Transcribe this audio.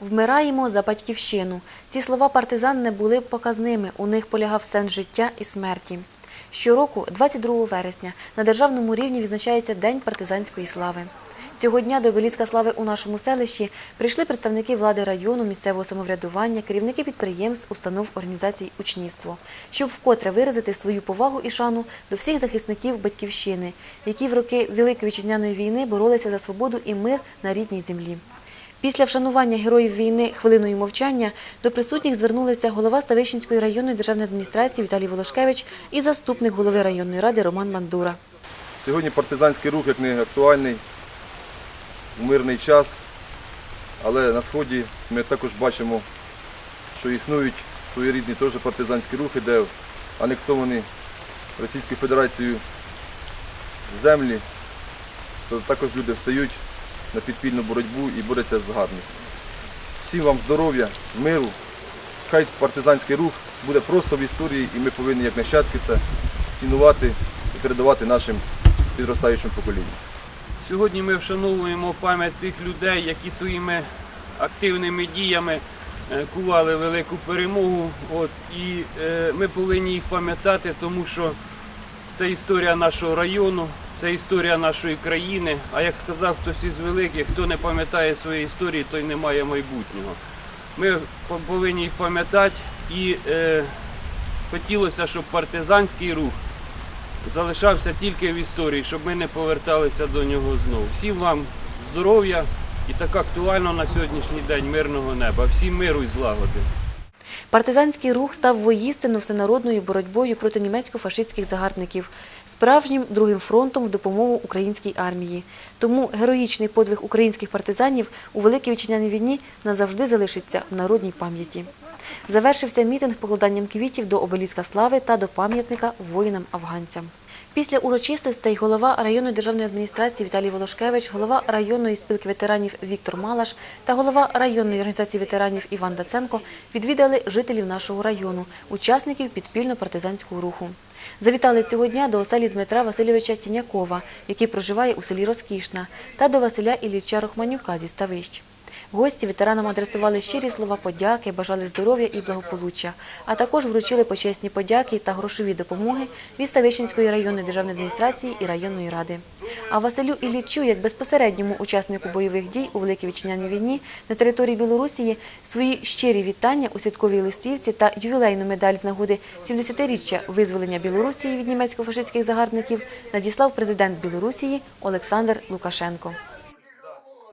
Вмираємо за батьківщину. Ці слова партизан не були показними. У них полягав сенс життя і смерті. Щороку, 22 вересня, на державному рівні відзначається День партизанської слави. Цього дня до обеліска слави у нашому селищі прийшли представники влади району, місцевого самоврядування, керівники підприємств, установ, організацій учнівство, щоб вкотре виразити свою повагу і шану до всіх захисників батьківщини, які в роки Великої вітчизняної війни боролися за свободу і мир на рідній землі. Після вшанування героїв війни хвилиною мовчання до присутніх звернулися голова Ставищенської районної державної адміністрації Віталій Волошкевич і заступник голови районної ради Роман Мандура. Сьогодні партизанський рух як не актуальний у мирний час, але на Сході ми також бачимо, що існують своєрідні теж партизанські рухи, де анексовані Російською Федерацією землі, то також люди встають на підпільну боротьбу і борються з загарбниками. Всім вам здоров'я, миру. Хай партизанський рух буде просто в історії, і ми повинні як нащадки це цінувати і передавати нашим підростаючим поколінням. Сьогодні ми вшановуємо пам'ять тих людей, які своїми активними діями е, кували велику перемогу. От, і е, ми повинні їх пам'ятати, тому що це історія нашого району, це історія нашої країни. А як сказав хтось із великих, хто не пам'ятає своєї історії, той не має майбутнього. Ми повинні їх пам'ятати і е, хотілося, щоб партизанський рух залишався тільки в історії, щоб ми не поверталися до нього знову. Всім вам здоров'я і так актуально на сьогоднішній день мирного неба. Всім миру і злагоди. Партизанський рух став воїстину всенародною боротьбою проти німецько-фашистських загарбників, справжнім другим фронтом в допомогу українській армії. Тому героїчний подвиг українських партизанів у Великій Вітчизняній війні назавжди залишиться в народній пам'яті. Завершився мітинг покладанням квітів до обеліска слави та до пам'ятника воїнам-афганцям. Після урочистостей голова районної державної адміністрації Віталій Волошкевич, голова районної спілки ветеранів Віктор Малаш та голова районної організації ветеранів Іван Даценко відвідали жителів нашого району, учасників підпільно-партизанського руху. Завітали цього дня до оселі Дмитра Васильовича Тінякова, який проживає у селі Розкішна, та до Василя Ілліча Рохманюка зі Ставищ. Гості ветеранам адресували щирі слова подяки, бажали здоров'я і благополуччя, а також вручили почесні подяки та грошові допомоги від Ставищенської районної державної адміністрації і районної ради. А Василю Іллічу, як безпосередньому учаснику бойових дій у Великій Вітчизняній війні на території Білорусії, свої щирі вітання у святковій листівці та ювілейну медаль з нагоди 70-річчя визволення Білорусії від німецько-фашистських загарбників надіслав президент Білорусії Олександр Лукашенко.